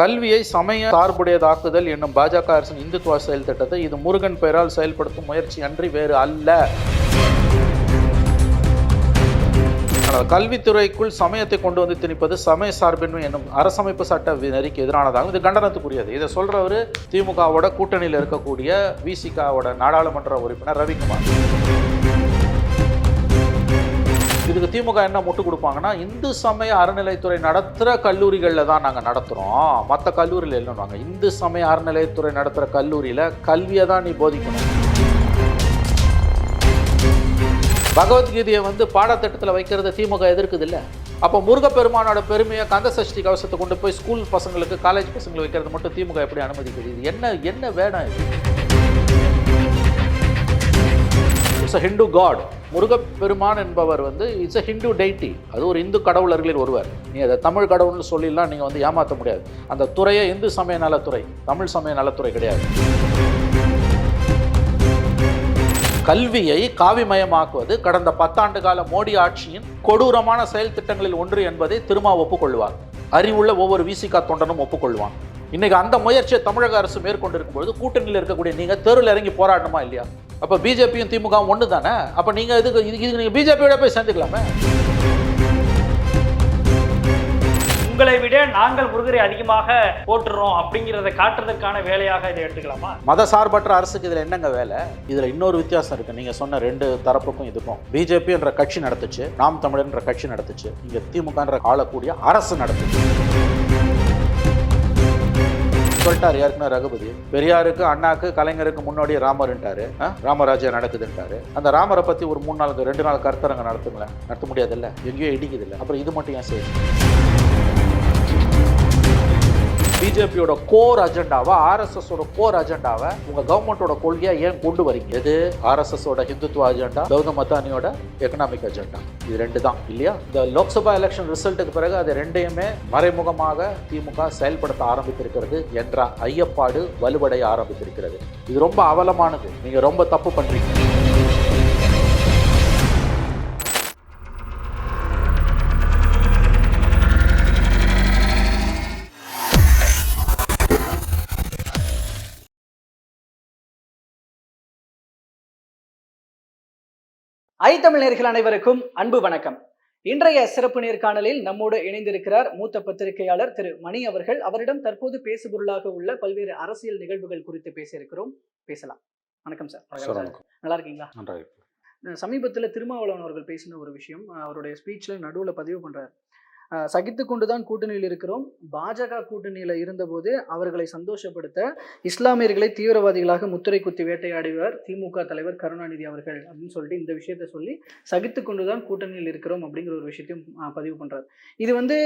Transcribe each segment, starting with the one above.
கல்வியை சமய சார்புடையதாக்குதல் என்னும் பாஜக அரசின் இந்துத்துவ செயல் திட்டத்தை இது முருகன் பெயரால் செயல்படுத்தும் முயற்சி அன்றி வேறு அல்ல. கல்வித்துறைக்குள் சமயத்தை கொண்டு வந்து திணிப்பது சமய சார்பின்மை என்னும் அரசமைப்பு சட்ட நெறிக்கு எதிரானதாகும். இது கண்டனத்துக்குரியது. இதை சொல்றவர் திமுகவோட கூட்டணியில் இருக்கக்கூடிய விசிகாவோட நாடாளுமன்ற உறுப்பினர் ரவிக்குமார். இதுக்கு திமுக என்ன முட்டு கொடுப்பாங்கன்னா இந்து சமய அறநிலைத்துறை நடத்துகிற கல்லூரிகளில் தான் நாங்கள் நடத்துகிறோம் மற்ற கல்லூரியில் இல்லைன்னுவாங்க. இந்து சமய அறநிலைத்துறை நடத்துகிற கல்லூரியில் கல்வியை தான் நீ போதிக்கணும். பகவத்கீதையை வந்து பாடத்திட்டத்தில் வைக்கிறத திமுக எதிர்க்குது இல்லை? அப்போ முருகப்பெருமானோட பெருமையை கந்த சஷ்டி கவசத்தை கொண்டு போய் ஸ்கூல் பசங்களுக்கு காலேஜ் பசங்களுக்கு வைக்கிறது மட்டும் திமுக எப்படி அனுமதிக்குது? இது என்ன என்ன வேணும் இது? It's a Hindu god Murugaperuman என்பவர் வந்து இட்ஸ் அ ஹிந்து டெய்டி அது ஒரு இந்து கடவுளர்களில் ஒருவர். நீ அதை தமிழ் கடவுள்னு சொல்லிலாம் நீங்கள் வந்து ஏமாற்ற முடியாது. அந்த துறையை இந்து சமய நலத்துறை. தமிழ் சமய நலத்துறை கிடையாது. கல்வியை காவிமயமாக்குவது கடந்த பத்தாண்டு கால மோடி ஆட்சியின் கொடூரமான செயல் திட்டங்களில் ஒன்று என்பதை திருமா ஒப்புக்கொள்வார். அறிவுள்ள ஒவ்வொரு விசிகா தொண்டனும் ஒப்புக்கொள்வான். இன்னைக்கு அந்த முயற்சியை தமிழக அரசு மேற்கொண்டிருக்கும் பொழுது கூட்டணியில் இருக்கக்கூடிய நீங்க தெருவில் இறங்கி போராடணுமா இல்லையா? அப்ப பிஜேபியும் திமுகவும் ஒன்று தானே அப்ப நீங்க இதுக்கு இது- இதுக்கு நீங்க பிஜேபியோட போய் சேர்ந்துக்கலாமே? உங்களை விட நாங்கள் முருகரை அதிகமாக போட்டுறோம் அப்படிங்கிறத காட்டுறதுக்கான வேலையாக இதை எடுத்துக்கலாமா? மத சார்பற்ற அரசுக்கு இதுல என்னங்க வேலை? இதுல இன்னொரு வித்தியாசம் இருக்கு. நீங்க சொன்ன ரெண்டு தரப்புக்கும் இதுக்கும். பிஜேபி என்ற கட்சி நடத்துச்சு நாம் தமிழர் என்ற கட்சி நடத்துச்சு. இங்க திமுக என்ற ஆளக்கூடிய அரசு நடத்துச்சு. சொல்லிட்டாரு ஏற்கனவே ரகுபதி. பெரியாருக்கு அண்ணாக்கு கலைஞருக்கு முன்னாடி ராமர்ன்ட்டாரு. ராமராஜா ராமராஜ்யம் நடக்குதுன்ட்டாரு. அந்த ராமரை பத்தி ஒரு மூணு நாளுக்கு ரெண்டு நாள் கருத்தரங்க நடத்துங்களேன். நடத்த முடியாதுல்ல? எங்கேயோ இடிக்குது இல்லை அப்புறம் இது மட்டும் ஏன் செய்யுது பிஜேபியோட கோர் அஜெண்டாவை ஆர்எஸ்எஸோட கோர் அஜெண்டாவை உங்க கவர்மெண்டோட கொள்கையா ஏன் கொண்டு வரீங்க? எது? ஆர்எஸ்எஸோட ஹிந்துத்துவ அஜெண்டா கௌதம் மத்தானியோட எக்கனாமிக் அஜெண்டா இது ரெண்டு தான் இல்லையா? இந்த லோக்சபா எலெக்ஷன் ரிசல்ட்டுக்கு பிறகு அது ரெண்டையுமே மறைமுகமாக திமுக செயல்படுத்த ஆரம்பித்திருக்கிறது என்ற ஐயப்பாடு வலுவடைய ஆரம்பித்திருக்கிறது. இது ரொம்ப அவலமானது. நீங்க ரொம்ப தப்பு பண்றீங்க. ஐ தமிழ் நேயர்கள் அனைவருக்கும் அன்பு வணக்கம். இன்றைய சிறப்பு நேர்காணலில் நம்மோடு இணைந்திருக்கிறார் மூத்த பத்திரிகையாளர் திரு மணி அவர்கள். அவரிடம் தற்போது பேசுபொருளாக உள்ள பல்வேறு அரசியல் நிகழ்வுகள் குறித்து பேசியிருக்கிறோம். பேசலாம். வணக்கம் சார். நல்லா இருக்கீங்களா? நன்றாக சமீபத்தில் திருமாவளவன் அவர்கள் பேசின ஒரு விஷயம் அவருடைய ஸ்பீச்சில் நடுவில் பதிவு பண்றார். அஹ் சகித்து கொண்டுதான் கூட்டணியில் இருக்கிறோம். பாஜக கூட்டணியில் இருந்தபோது அவர்களை சந்தோஷப்படுத்த இஸ்லாமியர்களை தீவிரவாதிகளாக முத்திரை குத்தி வேட்டையாடுவார் திமுக தலைவர் கருணாநிதி அவர்கள் அப்படின்னு சொல்லிட்டு இந்த விஷயத்த சொல்லி சகித்து கொண்டுதான் கூட்டணியில் இருக்கிறோம் அப்படிங்கிற ஒரு விஷயத்தையும் பதிவு பண்றாரு. இது வந்து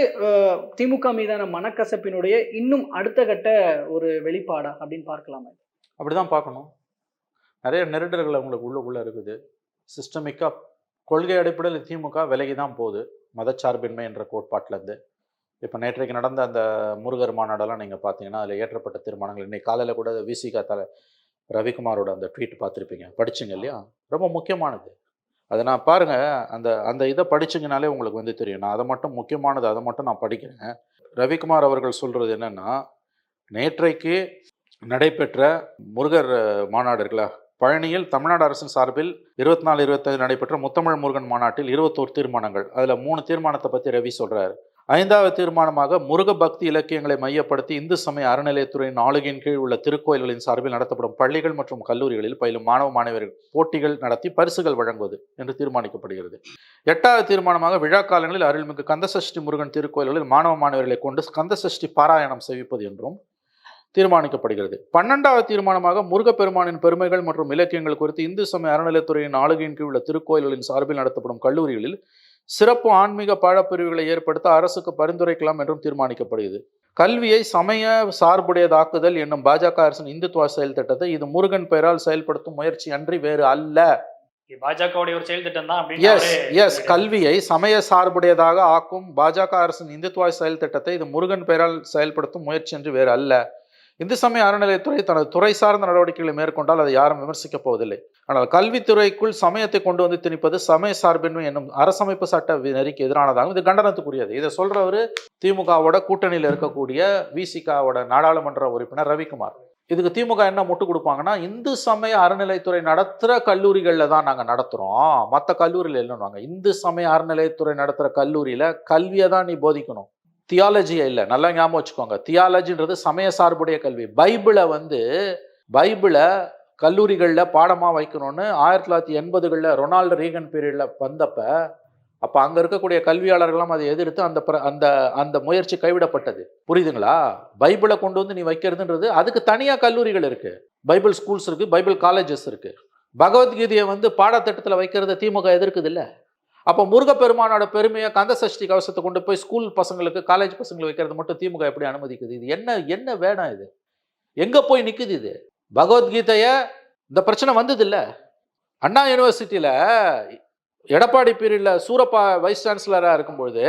திமுக மீதான மனக்கசப்பினுடைய இன்னும் அடுத்த கட்ட ஒரு வெளிப்பாடா அப்படின்னு பார்க்கலாமா? அப்படிதான் பார்க்கணும். நிறைய நெருடல்கள் அவங்களுக்கு உள்ளுக்குள்ள இருக்குது. சிஸ்டமிக்காக கொள்கை அடிப்படையில் திமுக விலகி தான் போகுது. மதச்சார்பின்மை என்ற கோட்பாட்டிலேருந்து. இப்போ நேற்றைக்கு நடந்த அந்த முருகர் மாநாடெல்லாம் நீங்கள் பார்த்தீங்கன்னா அதில் ஏற்றப்பட்ட தீர்மானங்கள். இன்னைக்கு காலையில் கூட விசிகா தலை ரவிக்குமாரோட அந்த ட்வீட் பார்த்துருப்பீங்க. படிச்சிங்க இல்லையா? ரொம்ப முக்கியமானது. அதை நான் பாருங்கள் அந்த அந்த இதை படிச்சிங்கனாலே உங்களுக்கு வந்து தெரியும். நான் அதை மட்டும் முக்கியமானது அதை மட்டும் நான் படிக்கிறேன். ரவிக்குமார் அவர்கள் சொல்கிறது என்னென்னா நேற்றைக்கு நடைபெற்ற முருகர் மாநாடு இருக்குல்ல பழனியில் தமிழ்நாடு அரசின் சார்பில் இருபத்தி நாலு இருபத்தைந்து நடைபெற்ற முத்தமிழ் முருகன் மாநாட்டில் இருபத்தோரு தீர்மானங்கள். அதில் மூணு தீர்மானத்தை பற்றி ரவி சொல்கிறார் ஐந்தாவது தீர்மானமாக முருக பக்தி இலக்கியங்களை மையப்படுத்தி இந்து சமய அறநிலையத்துறையின் ஆளுகையின் கீழ் உள்ள திருக்கோயில்களின் சார்பில் நடத்தப்படும் பள்ளிகள் மற்றும் கல்லூரிகளில் பயிலும் மாணவ மாணவர்கள் போட்டிகள் நடத்தி பரிசுகள் வழங்குவது என்று தீர்மானிக்கப்படுகிறது. எட்டாவது தீர்மானமாக விழா காலங்களில் அருள்மிகு கந்தசஷ்டி முருகன் திருக்கோயில்களில் மாணவ மாணவர்களை கொண்டு கந்தசஷ்டி பாராயணம் செய்விப்பது என்றும் தீர்மானிக்கப்படுகிறது. பன்னெண்டாவது தீர்மானமாக முருகப்பெருமானின் பெருமைகள் மற்றும் இலக்கியங்கள் குறித்து இந்து சமய அறநிலையத்துறையின் ஆளுகையின் கீழ் உள்ள திருக்கோயில்களின் சார்பில் நடத்தப்படும் கல்லூரிகளில் சிறப்பு ஆன்மீக பாடப்பிரிவுகளை ஏற்படுத்த அரசுக்கு பரிந்துரைக்கலாம் என்றும் தீர்மானிக்கப்படுகிறது. கல்வியை சமய சார்புடையதாக்குதல் என்னும் பாஜக அரசின் இந்துத்துவ செயல் திட்டத்தை இது முருகன் பெயரால் செயல்படுத்தும் முயற்சி அன்றி வேறு அல்ல. பாஜகவுடைய ஒரு செயல் திட்டம் தான் எஸ் எஸ் கல்வியை சமய சார்புடையதாக ஆக்கும் பாஜக அரசின் இந்துத்துவ செயல் திட்டத்தை இது முருகன் பெயரால் செயல்படுத்தும் முயற்சி என்று வேறு அல்ல. இந்து சமய அறநிலையத்துறை தனது துறை சார்ந்த நடவடிக்கைகளை மேற்கொண்டால் அதை யாரும் விமர்சிக்கப் போவதில்லை. ஆனால் கல்வித்துறைக்குள் சமயத்தை கொண்டு வந்து திணிப்பது சமய சார்பின்மை என்னும் அரசமைப்பு சட்ட நெறிக்கு எதிரானதாகும் இது கண்டனத்துக்குரியது. இதை சொல்றவர் திமுகவோட கூட்டணியில் இருக்கக்கூடிய விசிகாவோட நாடாளுமன்ற உறுப்பினர் ரவிக்குமார். இதுக்கு திமுக என்ன முட்டு கொடுப்பாங்கன்னா இந்து சமய அறநிலைத்துறை நடத்துகிற கல்லூரிகளில் தான் நாங்கள் நடத்துகிறோம் மற்ற கல்லூரியில் இல்லைன்னுவாங்க. இந்து சமய அறநிலையத்துறை நடத்துகிற கல்லூரியில் கல்வியை தான் நீ போதிக்கணும். தியாலஜியை இல்லை. நல்லா ஞாபகம் வச்சுக்கோங்க. தியாலஜின்றது சமய சார்புடைய கல்வி. பைபிளை வந்து பைபிளை கல்லூரிகளில் பாடமாக வைக்கணும்னு ஆயிரத்தி தொள்ளாயிரத்தி எண்பதுகளில் ரொனால்டு ரீகன் பீரியடில் வந்தப்ப அப்போ அங்கே இருக்கக்கூடிய கல்வியாளர்களும் அதை எதிர்த்து அந்த அந்த அந்த முயற்சி கைவிடப்பட்டது. புரியுதுங்களா? பைபிளை கொண்டு வந்து நீ வைக்கிறதுன்றது அதுக்கு தனியாக கல்லூரிகள் இருக்குது பைபிள் ஸ்கூல்ஸ் இருக்குது பைபிள் காலேஜஸ் இருக்குது பகவத்கீதையை வந்து பாடத்திட்டத்தில் வைக்கிறத திமுக எதிர்க்குது இல்லை? அப்போ முருகப்பெருமானோட பெருமையை கந்த சஷ்டி கவசத்தை கொண்டு போய் ஸ்கூல் பசங்களுக்கு காலேஜ் பசங்களுக்கு வைக்கிறது மட்டும் திமுக எப்படி அனுமதிக்குது? இது என்ன என்ன வேணாம் இது? எங்கே போய் நிற்குது இது? பகவத்கீதையை இந்த பிரச்சனை வந்தது இல்லை அண்ணா யூனிவர்சிட்டியில் எடப்பாடி பீரியடில் சூரப்பா வைஸ் சான்சலராக இருக்கும்பொழுது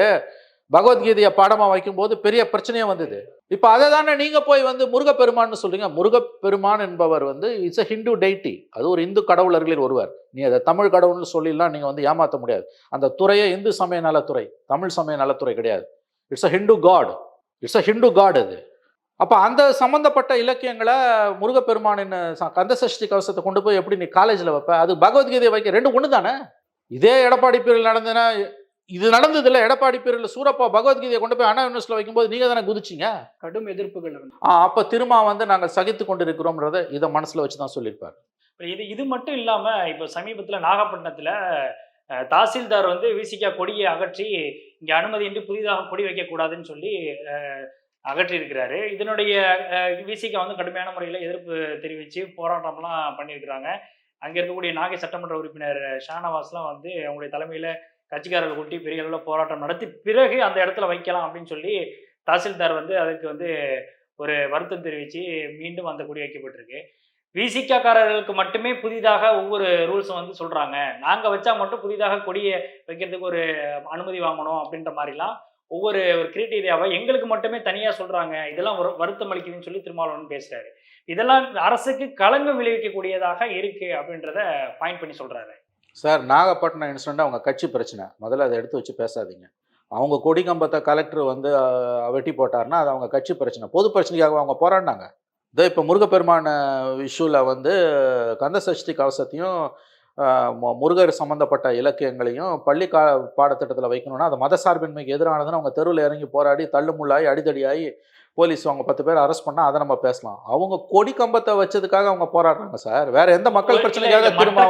பகவத்கீதையை பாடமாக வைக்கும்போது பெரிய பிரச்சனையே வந்தது. இப்போ அதை தானே நீங்கள் போய் வந்து முருகப்பெருமான்னு சொல்றீங்க? முருகப்பெருமான் என்பவர் வந்து இட்ஸ் அ ஹிந்து டெய்டி அது ஒரு இந்து கடவுளர்களில் ஒருவர். நீ அதை தமிழ் கடவுள்னு சொல்லிலாம் நீங்கள் வந்து ஏமாற்ற முடியாது. அந்த துறையே இந்து சமய நலத்துறை. தமிழ் சமய நலத்துறை கிடையாது. It's a Hindu god it's a Hindu god அது. அப்போ அந்த சம்மந்தப்பட்ட இலக்கியங்களை முருகப்பெருமானின் ச- கவசத்தை கொண்டு போய் எப்படி நீ காலேஜில் வைப்ப? அது பகவத்கீதையை வைக்க ரெண்டு ஒன்று தானே இதே எடப்பாடி பீரியல் நடந்ததுன்னா இது நடந்தது இல்லை எடப்பாடி பீரியல் சூரப்பா பகவத்கீதையை கொண்டு போய் அண்ணா யூனிவர்சிட்டியில் வைக்கும்போது நீங்கள் தானே குதிச்சிங்க? கடும் எதிர்ப்புகள் அப்ப திரும்ப வந்து நாங்கள் சகித்து கொண்டிருக்கிறோம்ன்றத இதை மனசுல வச்சு தான் சொல்லியிருப்பார். இது இது மட்டும் இல்லாம இப்போ சமீபத்துல நாகப்பட்டினத்துல தாசில்தார் வந்து விசிகா கொடியை அகற்றி இங்க அனுமதியின்றி புதிதாக கொடி வைக்கக்கூடாதுன்னு சொல்லி அஹ், அகற்றி இருக்கிறாரு இதனுடைய விசிகா வந்து கடுமையான முறையில் எதிர்ப்பு தெரிவித்து போராட்டம்லாம் பண்ணியிருக்கிறாங்க. அங்கே இருக்கக்கூடிய நாகை சட்டமன்ற உறுப்பினர் ஷானவாஸ்லாம் வந்து அவங்களுடைய தலைமையில் கட்சிக்காரர்கள் கூட்டி பெரிய அளவில் போராட்டம் நடத்தி பிறகு அந்த இடத்துல வைக்கலாம் அப்படின்னு சொல்லி தாசில்தார் வந்து அதுக்கு வந்து ஒரு வருத்தம் தெரிவித்து மீண்டும் அந்த கொடி வைக்கப்பட்டிருக்கு. விசிகாக்காரர்களுக்கு மட்டுமே புதிதாக ஒவ்வொரு ரூல்ஸும் வந்து சொல்கிறாங்க நாங்கள் வச்சா மட்டும் புதிதாக கொடியை வைக்கிறதுக்கு ஒரு அனுமதி வாங்கணும் அப்படின்ற மாதிரிலாம் ஒவ்வொரு ஒரு கிரைட்டீரியாவை எங்களுக்கு மட்டுமே தனியாக சொல்கிறாங்க இதெல்லாம் ஒரு வருத்தம் அளிக்குதுன்னு சொல்லி திருமாவளவன் பேசுகிறாரு இதெல்லாம் அரசுக்கு களங்கம் விளைவிக்கக்கூடியதாக இருக்குது அப்படின்றத பாயிண்ட் பண்ணி சொல்கிறாரு சார் நாகப்பட்டினம் இன்சிடென்ட் அவங்க கட்சி பிரச்சனை. முதல்ல அதை எடுத்து வச்சு பேசாதீங்க. அவங்க கொடிக்கம்பத்தை கலெக்டர் வந்து வெட்டி போட்டாருன்னா அது அவங்க கட்சி பிரச்சனை. பொது பிரச்சனைக்காக அவங்க போராடினாங்க. இதோ இப்போ முருகப்பெருமான இஷ்யூவில் வந்து கந்த சஷ்டி கவசத்தையும் முருகர் சம்பந்தப்பட்ட இலக்கியங்களையும் பள்ளி கா பாடத்திட்டத்தில் வைக்கணும்னா அது மத சார்பின்மைக்கு எதிரானதுன்னு அவங்க தெருவில் இறங்கி போராடி தள்ளுமுள்ளாகி அடிதடியாகி போலீஸ் அவங்க பத்து பேர் அரெஸ்ட் பண்ணால் அதை நம்ம பேசலாம். அவங்க கொடி கம்பத்தை வச்சதுக்காக அவங்க போராடுறாங்க சார். வேற எந்த மக்கள் பிரச்சனைக்காக திரும்ப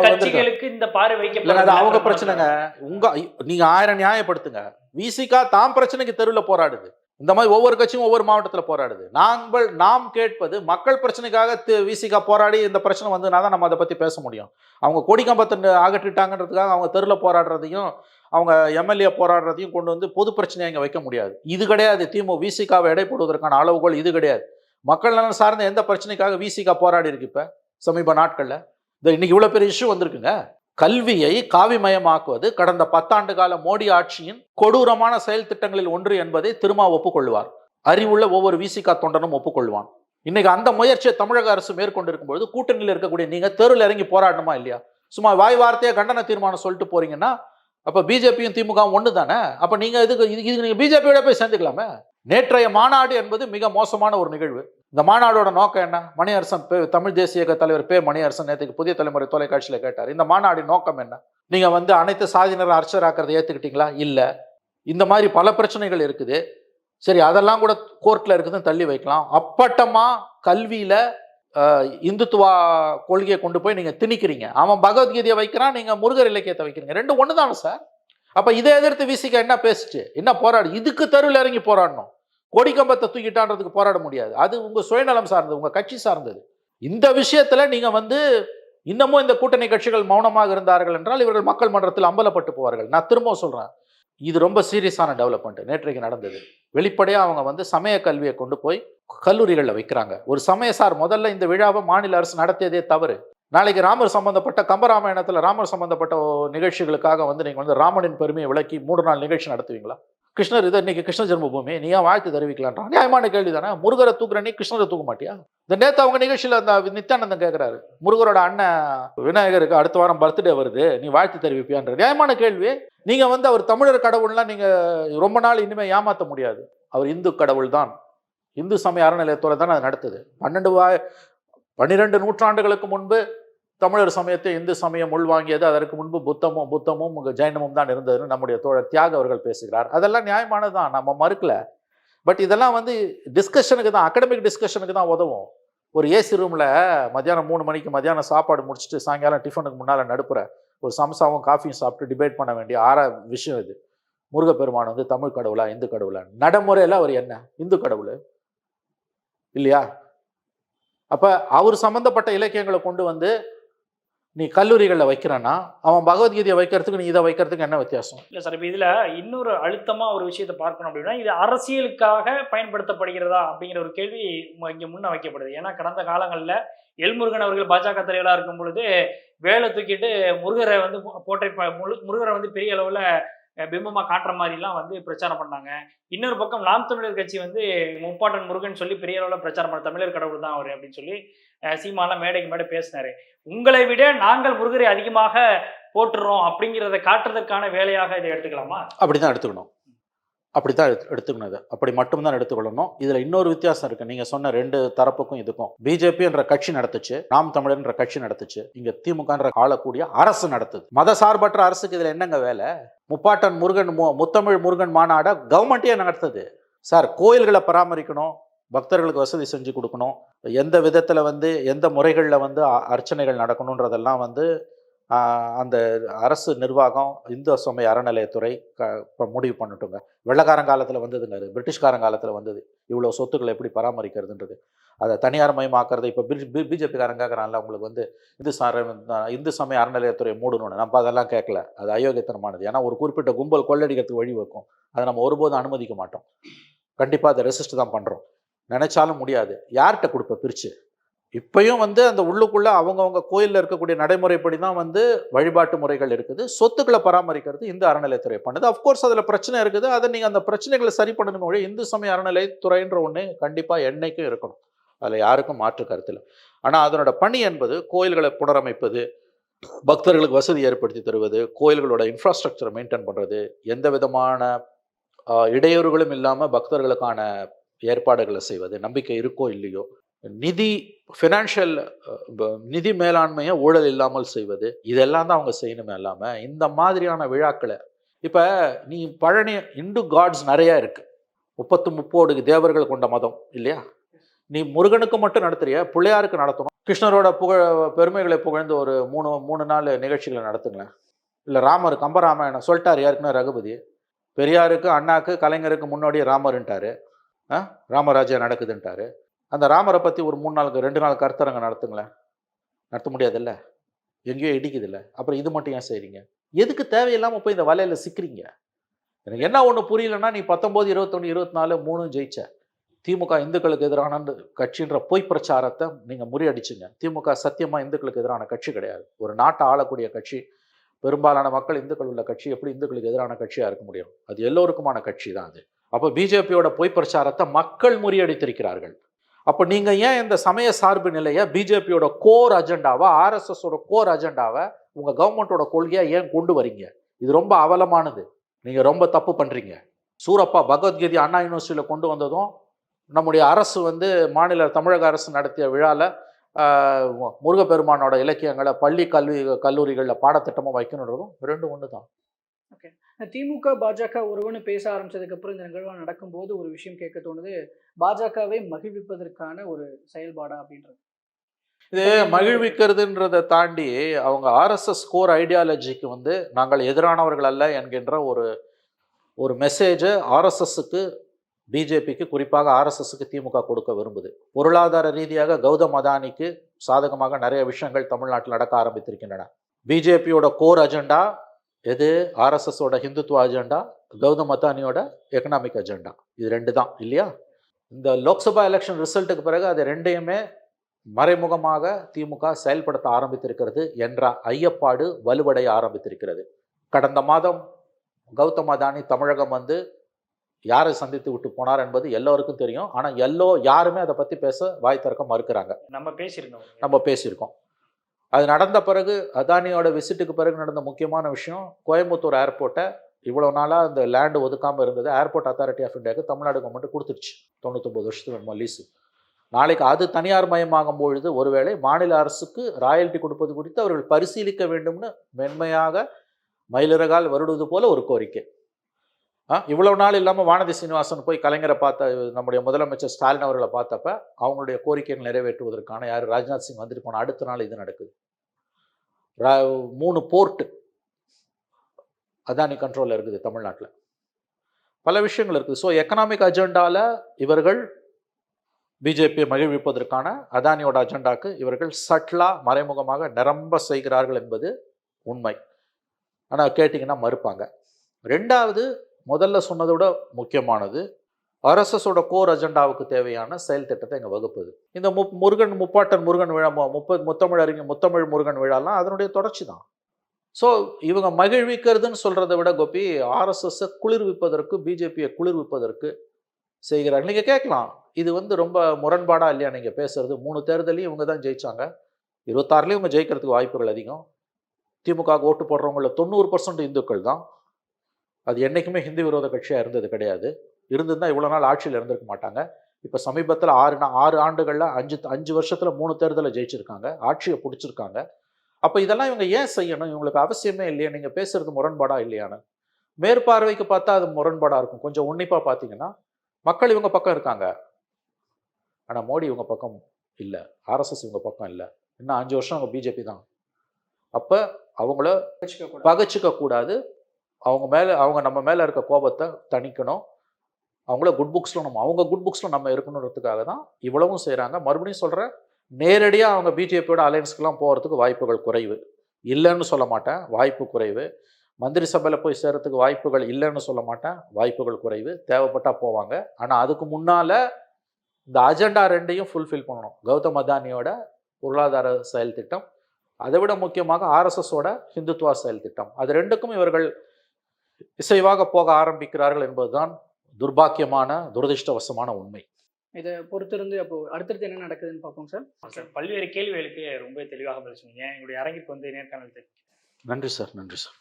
இந்த பார்வை இல்லைங்க அது அவங்க பிரச்சனைங்க. உங்க நீங்க ஆயிரம் நியாயப்படுத்துங்க. விசிகா தாம் பிரச்சனைக்கு தெருவில் போராடுது. இந்த மாதிரி ஒவ்வொரு கட்சியும் ஒவ்வொரு மாவட்டத்தில் போராடுது. நாங்கள் நாம் கேட்பது மக்கள் பிரச்சனைக்காக விசிகா போராடி இந்த பிரச்சனை வந்ததுனா தான் நம்ம அதை பற்றி பேச முடியும். அவங்க கொடி கம்பத்தை அகற்றிட்டாங்கன்றதுக்காக அவங்க தெருவில் போராடுறதையும் அவங்க எம்எல்ஏ போராடுறதையும் கொண்டு வந்து பொது பிரச்சனையை இங்கே வைக்க முடியாது. இது கிடையாது. திமுக விசிகாவை எடை போடுவதற்கான அளவுகோல் இது கிடையாது. மக்கள் நலன் சார்ந்த எந்த பிரச்சனைக்காக விசிகா போராடி இருக்கு இப்போ? சமீப நாட்களில். இந்த இன்னைக்கு இவ்வளோ பெரிய இஷ்யூ வந்திருக்குங்க. கல்வியை காவிமயமாக்குவது கடந்த பத்தாண்டு கால மோடி ஆட்சியின் கொடூரமான செயல் திட்டங்களில் ஒன்று என்பதை திருமா ஒப்புக்கொள்வார். அறிவுள்ள ஒவ்வொரு விசிகா தொண்டனும் ஒப்புக்கொள்வான். இன்னைக்கு அந்த முயற்சியை தமிழக அரசு மேற்கொண்டிருக்கும் பொழுது கூட்டணியில் இருக்கக்கூடிய நீங்க தெருவில் இறங்கி போராடணுமா இல்லையா? சும்மா வாய் வார்த்தையா கண்டன தீர்மானம் சொல்லிட்டு போறீங்கன்னா அப்ப பிஜேபியும் திமுக ஒன்று தானே? அப்ப நீங்க இதுக்கு இது இது நீங்க பிஜேபியோட போய் சேர்ந்துக்கலாமே? நேற்றைய மாநாடு என்பது மிக மோசமான ஒரு நிகழ்வு. இந்த மாநாடோட நோக்கம் என்ன? மணியரசன் பே தமிழ் தேசிய இயக்க தலைவர் பே மணியரசன் நேற்றுக்கு புதிய தலைமுறை தொலைக்காட்சியில் கேட்டார். இந்த மாநாடின் நோக்கம் என்ன? நீங்கள் வந்து அனைத்து சாதியினரும் அர்ச்சராக்கிறதை ஏற்றுக்கிட்டீங்களா இல்லை. இந்த மாதிரி பல பிரச்சனைகள் இருக்குது. சரி அதெல்லாம் கூட கோர்ட்டில் இருக்குதுன்னு தள்ளி வைக்கலாம். அப்பட்டமாக கல்வியில் இந்துத்துவா கொள்கையை கொண்டு போய் நீங்கள் திணிக்கிறீங்க. அவன் பகவத்கீதையை வைக்கிறான் நீங்கள் முருகர் இலக்கியத்தை வைக்கிறீங்க. ரெண்டு ஒன்று தானே சார்? அப்போ இதை எதிர்த்து விசிக்க என்ன பேசுச்சு? என்ன போராடு? இதுக்கு தெருவில் இறங்கி போராடணும். கொடிக்கம்பத்தை தூக்கிட்டான்றதுக்கு போராட முடியாது. அது உங்கள் சுயநலம் சார்ந்தது உங்கள் கட்சி சார்ந்தது. இந்த விஷயத்தில் நீங்கள் வந்து இன்னமும் இந்த கூட்டணி கட்சிகள் மௌனமாக இருந்தார்கள் என்றால் இவர்கள் மக்கள் மன்றத்தில் அம்பலப்பட்டு போவார்கள். நான் திரும்பவும் சொல்கிறேன் இது ரொம்ப சீரியஸான டெவலப்மெண்ட் நேற்றைக்கு நடந்தது. வெளிப்படையாக அவங்க வந்து சமய கல்வியை கொண்டு போய் கல்லூரிகளில் வைக்கிறாங்க. ஒரு சமய சார் முதல்ல இந்த விழாவை மாநில அரசு நடத்தியதே தவறு. நாளைக்கு ராமர் சம்பந்தப்பட்ட கம்பராமாயணத்தில் ராமர் சம்பந்தப்பட்ட நிகழ்ச்சிகளுக்காக வந்து நீங்கள் வந்து ராமனின் பெருமையை விளக்கி மூன்று நாள் நிகழ்ச்சி நடத்துவீங்களா? கிருஷ்ணர் இதை இன்னைக்கு கிருஷ்ண ஜென்மபூமி நீ ஏன் வாழ்த்து தெரிவிக்கலான்றான்? நியாயமான கேள்வி தானே முருகரை தூக்குற நீ கிருஷ்ணரை தூக்க மாட்டியா? இந்த நேற்று அவங்க நிகழ்ச்சியில் அந்த நித்யானந்தம் கேட்குறாரு முருகரோட அண்ணன் விநாயகருக்கு அடுத்த வாரம் பர்த்டே வருது நீ வாழ்த்து தெரிவிப்பியான்ற நியாயமான கேள்வி. நீங்கள் வந்து அவர் தமிழர் கடவுள்லாம் நீங்கள் ரொம்ப நாள் இனிமேல் ஏமாற்ற முடியாது. அவர் இந்து கடவுள் தான் இந்து சமய அறநிலையத்துறை தான் அது நடத்துது. பன்னெண்டு வா பன்னிரெண்டு நூற்றாண்டுகளுக்கு முன்பு தமிழர் சமயத்தை இந்து சமயம் உள்வாங்கியது அதற்கு முன்பு புத்தமும் புத்தமும் ஜைனமும் தான் இருந்ததுன்னு நம்முடைய தோழர் தியாக அவர்கள் பேசுகிறார். அதெல்லாம் நியாயமானது தான் நம்ம மறுக்கல. பட் இதெல்லாம் வந்து டிஸ்கஷனுக்கு தான் அகடமிக் டிஸ்கஷனுக்கு தான் உதவும். ஒரு ஏசி ரூமில் மத்தியானம் மூணு மணிக்கு மத்தியானம் சாப்பாடு முடிச்சுட்டு சாயங்காலம் டிஃபனுக்கு முன்னால் நடுப்புற ஒரு சம்சாவும் காஃபியும் சாப்பிட்டு டிபேட் பண்ண வேண்டிய ஆற விஷயம் இது. முருகப்பெருமான் வந்து தமிழ் கடவுளா இந்து கடவுளா? நடைமுறையில் அவர் என்ன? இந்து கடவுள். இல்லையா? அப்போ அவர் சம்மந்தப்பட்ட இலக்கியங்களை கொண்டு வந்து நீ கல்லூரிகளில் வைக்கிறன்னா அவன் பகவத்கீதையை வைக்கிறதுக்கு நீ இதை வைக்கிறதுக்கு என்ன வித்தியாசம்? இல்லை சார் இப்போ இதில் இன்னொரு அழுத்தமாக ஒரு விஷயத்தை பார்க்கணும் அப்படின்னா இது அரசியலுக்காக பயன்படுத்தப்படுகிறதா அப்படிங்கிற ஒரு கேள்வி இங்கே முன்ன வைக்கப்படுது. ஏன்னா கடந்த காலங்களில் எல்முருகன் அவர்கள் பாஜக தலைவராக இருக்கும் பொழுது வேலை தூக்கிட்டு முருகரை வந்து போட்டை முருகரை வந்து பெரிய அளவில் பிம்பமாக பிம்பமா காட்டுற மாதிரிலாம் வந்து பிரச்சாரம் பண்ணாங்க. இன்னொரு பக்கம் நாம் தமிழர் கட்சி வந்து முப்பாட்டன் முருகன் சொல்லி பெரிய அளவுல பிரச்சாரம் பண்ண தமிழர் கடவுள் தான் அவர் அப்படின்னு சொல்லி அஹ், சீமாலாம் மேடைக்கு மேடை பேசினாரு. உங்களை விட நாங்கள் முருகரை அதிகமாக போட்டுறோம் அப்படிங்கிறத காட்டுறதுக்கான வேலையாக இதை எடுத்துக்கலாமா? அப்படிதான் எடுத்துக்கணும். அப்படித்தான் எடுத்து எடுத்துக்கணும் அப்படி மட்டும்தான் எடுத்துக்கொள்ளணும். இதில் இன்னொரு வித்தியாசம் இருக்குது நீங்கள் சொன்ன ரெண்டு தரப்புக்கும் இதுக்கும். பிஜேபி என்ற கட்சி நடத்துச்சு. நாம் தமிழர் என்ற கட்சி நடத்துச்சு. இங்கே திமுகன்ற ஆளக்கூடிய அரசு நடத்துது. மத சார்பற்ற அரசுக்கு இதில் என்னங்க வேலை? முப்பாட்டன் முருகன் மு- முத்தமிழ் முருகன் மாநாடை கவர்மெண்ட்டே நடத்துது. சார் கோயில்களை பராமரிக்கணும். பக்தர்களுக்கு வசதி செஞ்சு கொடுக்கணும். எந்த விதத்தில் வந்து எந்த முறைகளில் வந்து அ- அர்ச்சனைகள் நடக்கணுன்றதெல்லாம் வந்து அந்த அரசு நிர்வாகம் இந்து சமய அறநிலையத்துறை க இப்போ முடிவு பண்ணட்டுங்க. வெள்ளக்காரன் காலத்தில் வந்ததுங்க அது பிரிட்டிஷ்காரன் காலத்தில் வந்தது. இவ்வளோ சொத்துக்களை எப்படி பராமரிக்கிறதுன்றது. அதை தனியார் மயமாக்குறது இப்போ பிஜேபிக்காரன் கேட்குறான்ல உங்களுக்கு வந்து இந்து சார இந்து சமய அறநிலையத்துறை மூடணும்னு. நம்ம அதெல்லாம் கேட்கல அது அயோக்கியத்தனமானது. ஏன்னா ஒரு குறிப்பிட்ட கும்பல் கொள்ளடிக்கிறதுக்கு வழி வைக்கும். அதை நம்ம ஒருபோதும் அனுமதிக்க மாட்டோம். கண்டிப்பாக அதை ரெசிஸ்ட் தான் பண்ணுறோம் நினைச்சாலும் முடியாது. யார்கிட்ட கொடுப்ப பிரித்து இப்பயும் வந்து அந்த உள்ளுக்குள்ள அவங்கவுங்க கோயிலில் இருக்கக்கூடிய நடைமுறைப்படி தான் வந்து வழிபாட்டு முறைகள் இருக்குது. சொத்துக்களை பராமரிக்கிறது இந்து அறநிலையத்துறை பண்ணுது. அஃப்கோர்ஸ் அதில் பிரச்சனை இருக்குது. அதை நீங்கள் அந்த பிரச்சனைகளை சரி பண்ணணும் ஒழிய இந்து சமய அறநிலையத்துறைன்ற ஒன்று கண்டிப்பாக என்னைக்கும் இருக்கணும். அதில் யாருக்கும் மாற்று கருத்தில் ஆனால் அதனோட பணி என்பது கோயில்களை புனரமைப்பது பக்தர்களுக்கு வசதி ஏற்படுத்தி தருவது கோயில்களோட இன்ஃப்ராஸ்ட்ரக்சரை மெயின்டைன் பண்ணுறது எந்த விதமான இடையூறுகளும் இல்லாமல் பக்தர்களுக்கான ஏற்பாடுகளை செய்வது நம்பிக்கை இருக்கோ இல்லையோ நிதி ஃபினான்ஷியல் நிதி மேலாண்மையை ஊழல் இல்லாமல் செய்வது இதெல்லாம் தான் அவங்க செய்யணுமே இல்லாமல் இந்த மாதிரியான விழாக்களை இப்போ நீ பழனி இந்து காட்ஸ் நிறையா இருக்குது முப்பத்து முப்போடு தேவர்கள் கொண்ட மதம் இல்லையா? நீ முருகனுக்கு மட்டும் நடத்துறிய? பிள்ளையாருக்கு நடத்தணும்? கிருஷ்ணரோட புகழ் பெருமைகளை புகழ்ந்து ஒரு மூணு மூணு நாள் நிகழ்ச்சிகளை நடத்துங்களேன். இல்லை ராமர் கம்பராமாயணம் சொல்லிட்டார் ஏற்கனவே ரகுபதி. பெரியாருக்கு அண்ணாக்கு கலைஞருக்கு முன்னாடியே ராமருன்ட்டார். ஆ? ராமராஜா நடக்குதுன்ட்டாரு. அந்த ராமரை பற்றி ஒரு மூணு நாளுக்கு ரெண்டு நாள் கருத்தரங்க நடத்துங்களேன். நடத்த முடியாதுல்ல? எங்கேயோ இடிக்குதுல்ல? அப்புறம் இது மட்டும் ஏன் செய்கிறீங்க எதுக்கு தேவையில்லாமல் போய் இந்த வலையில் சிக்கிறீங்க? எனக்கு என்ன ஒன்று புரியலன்னா நீ பத்தொம்போது இருபத்தொன்று இருபத்தி நாலு மூணு ஜெயிச்ச. திமுக இந்துக்களுக்கு எதிரான கட்சின்ற பொய் பிரச்சாரத்தை நீங்கள் முறியடிச்சுங்க. திமுக சத்தியமாக இந்துக்களுக்கு எதிரான கட்சி கிடையாது. ஒரு நாட்டை ஆளக்கூடிய கட்சி பெரும்பாலான மக்கள் இந்துக்கள் உள்ள கட்சி எப்படி இந்துக்களுக்கு எதிரான கட்சியாக இருக்க முடியும்? அது எல்லோருக்குமான கட்சி தான் அது. அப்போ பிஜேபியோட பொய் பிரச்சாரத்தை மக்கள் முறியடித்திருக்கிறார்கள். அப்போ நீங்கள் ஏன் இந்த சமய சார்பு நிலையை பிஜேபியோட கோர் அஜெண்டாவை ஆர்எஸ்எஸோட கோர் அஜெண்டாவை உங்கள் கவர்மெண்ட்டோட கொள்கையை ஏன் கொண்டு வரீங்க? இது ரொம்ப அவலமானது. நீங்கள் ரொம்ப தப்பு பண்ணுறீங்க சூரப்பா பகவத்கீதை அண்ணா யூனிவர்சிட்டியில் கொண்டு வந்ததும் நம்முடைய அரசு வந்து மாநில தமிழக அரசு நடத்திய விழாவில் முருகப்பெருமானோட இலக்கியங்களை பள்ளி கல்வி கல்லூரிகளில் பாடத்திட்டமாக வைக்கணுன்றதும் ரெண்டும் ஒன்று தான் திமுக பாஜக ஒருவனு பேச ஆரம்பிச்சதுக்கு அப்புறம் இந்த நிகழ்வு நடக்கும்போது ஒரு விஷயம் கேட்க தோணுது. பாஜகவை மகிழ்விப்பதற்கான ஒரு செயல்பாடா அப்படின்றது. இது மகிழ்விக்கிறதுன்றதை தாண்டி அவங்க ஆர்எஸ்எஸ் கோர் ஐடியாலஜிக்கு வந்து நாங்கள் எதிரானவர்கள் அல்ல என்கின்ற ஒரு ஒரு மெசேஜை ஆர்எஸ்எஸ்க்கு பிஜேபிக்கு குறிப்பாக ஆர்எஸ்எஸ்க்கு திமுக கொடுக்க விரும்புது. பொருளாதார ரீதியாக கௌதம் அதானிக்கு சாதகமாக நிறைய விஷயங்கள் தமிழ்நாட்டில் நடக்க ஆரம்பித்திருக்கின்றன. பிஜேபியோட கோர் அஜெண்டா எது? ஆர்எஸ்எஸோட ஹிந்துத்துவ அஜெண்டா கௌதம் அதானியோட எக்கனாமிக் அஜெண்டா. இது ரெண்டு தான் இல்லையா? இந்த லோக்சபா எலெக்ஷன் ரிசல்ட்டுக்கு பிறகு அது ரெண்டையுமே மறைமுகமாக திமுக செயல்படுத்த ஆரம்பித்திருக்கிறது என்ற ஐயப்பாடு வலுவடைய ஆரம்பித்திருக்கிறது. கடந்த மாதம் கௌதம் அதானி தமிழகம் வந்து யாரை சந்தித்து விட்டு போனார் என்பது எல்லோருக்கும் தெரியும். ஆனால் எல்லோ யாருமே அதை பற்றி பேச வாய் திறக்க மறுக்கிறாங்க. நம்ம பேசியிருந்தோம். நம்ம பேசியிருக்கோம். அது நடந்த பிறகு அதானியோட விசிட்டுக்கு பிறகு நடந்த முக்கியமான விஷயம் கோயம்புத்தூர் ஏர்போர்ட்டை இவ்வளோ நாளாக அந்த லேண்டு ஒதுக்காமல் இருந்தது. ஏர்போர்ட் அத்தாரிட்டி ஆஃப் இந்தியாவுக்கு தமிழ்நாடு கவர்மெண்ட் கொடுத்துருச்சு தொண்ணூத்தொம்பது வருஷத்துக்கு நம்ம லீஸு நாளைக்கு அது தனியார் மயமாகும் பொழுது ஒருவேளை மாநில அரசுக்கு ராயல்ட்டி கொடுப்பது குறித்து அவர்கள் பரிசீலிக்க வேண்டும்னு மென்மையாக மயிலிறகால் வருடுவது போல ஒரு கோரிக்கை. இவ்வளவு நாள் இல்லாமல் வானதி சீனிவாசன் போய் கலைஞரை பார்த்த நம்முடைய முதலமைச்சர் ஸ்டாலின் அவர்களை பார்த்தப்ப அவங்களுடைய கோரிக்கைகள் நிறைவேற்றுவதற்கான யார்? ராஜ்நாத் சிங் வந்துட்டு போன அடுத்த நாள் இது நடக்குது. ரா- மூணு போர்ட்டு அதானி கண்ட்ரோலில் இருக்குது தமிழ்நாட்டில். பல விஷயங்கள் இருக்குது. ஸோ எக்கனாமிக் அஜெண்டாவில் இவர்கள் பிஜேபியை மகிழ்விப்பதற்கான அதானியோட அஜெண்டாக்கு இவர்கள் சட்லா மறைமுகமாக நிரம்ப செய்கிறார்கள் என்பது உண்மை. ஆனால் கேட்டிங்கன்னா மறுப்பாங்க. ரெண்டாவது முதல்ல சொன்னதை விட முக்கியமானது அரசஸோட கோர் அஜெண்டாவுக்கு தேவையான செயல் திட்டத்தை இங்கே வகுப்புது. இந்த மு முருகன் முப்பாட்டன் முருகன் விழா மு- முப்பது முத்தமிழ் அறிஞர் முத்தமிழ் முருகன் விழாலாம் அதனுடைய தொடர்ச்சி தான். ஸோ இவங்க மகிழ்விக்கிறதுன்னு சொல்கிறத விட கோபி ஆர்எஸ்எஸ்ஸை குளிர்விப்பதற்கு பிஜேபியை குளிர்விப்பதற்கு செய்கிறாங்க நீங்கள் கேட்கலாம் இது வந்து ரொம்ப முரண்பாடாக இல்லையா? நீங்கள் பேசுறது. மூணு தேர்தலையும் இவங்க தான் ஜெயித்தாங்க இருபத்தாறுலேயும் இவங்க ஜெயிக்கிறதுக்கு வாய்ப்புகள் அதிகம். திமுக ஓட்டு போடுறவங்கள தொண்ணூறு பர்சன்ட் இந்துக்கள் தான். அது என்றைக்குமே ஹிந்தி விரோத கட்சியாக இருந்தது கிடையாது. இருந்திருந்தா இவ்வளோ நாள் ஆட்சியில் இருந்திருக்க மாட்டாங்க. இப்போ சமீபத்தில் ஆறு ஆறு ஆண்டுகளில் அஞ்சு அஞ்சு வருஷத்தில் மூணு தேர்தலை ஜெயிச்சிருக்காங்க. ஆட்சியை பிடிச்சிருக்காங்க. அப்போ இதெல்லாம் இவங்க ஏன் செய்யணும்? இவங்களுக்கு அவசியமே இல்லையா. நீங்கள் பேசுறது முரண்பாடா இல்லையான்னு. மேற்பார்வைக்கு பார்த்தா அது முரண்பாடாக இருக்கும். கொஞ்சம் உன்னிப்பாக பார்த்தீங்கன்னா மக்கள் இவங்க பக்கம் இருக்காங்க. ஆனால் மோடி இவங்க பக்கம் இல்லை. ஆர்எஸ்எஸ் இவங்க பக்கம் இல்லை. இன்னும் அஞ்சு வருஷம் அவங்க பிஜேபி தான். அப்போ அவங்கள. பகைச்சிக்க கூடாது அவங்க மேலே அவங்க நம்ம மேலே இருக்க கோபத்தை தணிக்கணும். அவங்கள குட் புக்ஸில் நம்ம அவங்க குட் புக்ஸில் நம்ம இருக்கணுன்றதுக்காக தான் இவ்வளவும் செய்கிறாங்க மறுபடியும் சொல்கிறேன் நேரடியாக அவங்க பிஜேபியோட அலையன்ஸ்க்கெலாம் போகிறதுக்கு வாய்ப்புகள் குறைவு. இல்லைன்னு சொல்ல மாட்டேன் வாய்ப்பு குறைவு. மந்திரி சபையில் போய் சேரத்துக்கு வாய்ப்புகள் இல்லைன்னு சொல்ல மாட்டேன் வாய்ப்புகள் குறைவு. தேவைப்பட்டால் போவாங்க. ஆனால் அதுக்கு முன்னால் இந்த அஜெண்டா ரெண்டையும் ஃபுல்ஃபில் பண்ணணும். கௌதம் அதானியோட பொருளாதார செயல் திட்டம் அதை விட முக்கியமாக ஆர்எஸ்எஸோட ஹிந்துத்வா செயல் திட்டம் அது ரெண்டுக்கும் இவர்கள் இசைவாக போக ஆரம்பிக்கிறார்கள் என்பதுதான் துர்பாக்கியமான துரதிர்ஷ்டவசமான உண்மை. இதை பொறுத்திருந்து அப்போ அடுத்தடுத்து என்ன நடக்குதுன்னு பார்ப்போம் சார். சார். பல்வேறு கேள்விகளுக்கு ரொம்ப தெளிவாக பதில் சொன்னீங்க. எங்களுடைய அரங்கிற்கு வந்து நேர்காணல் தெரிவிக்கிறேன். நன்றி சார் நன்றி சார்.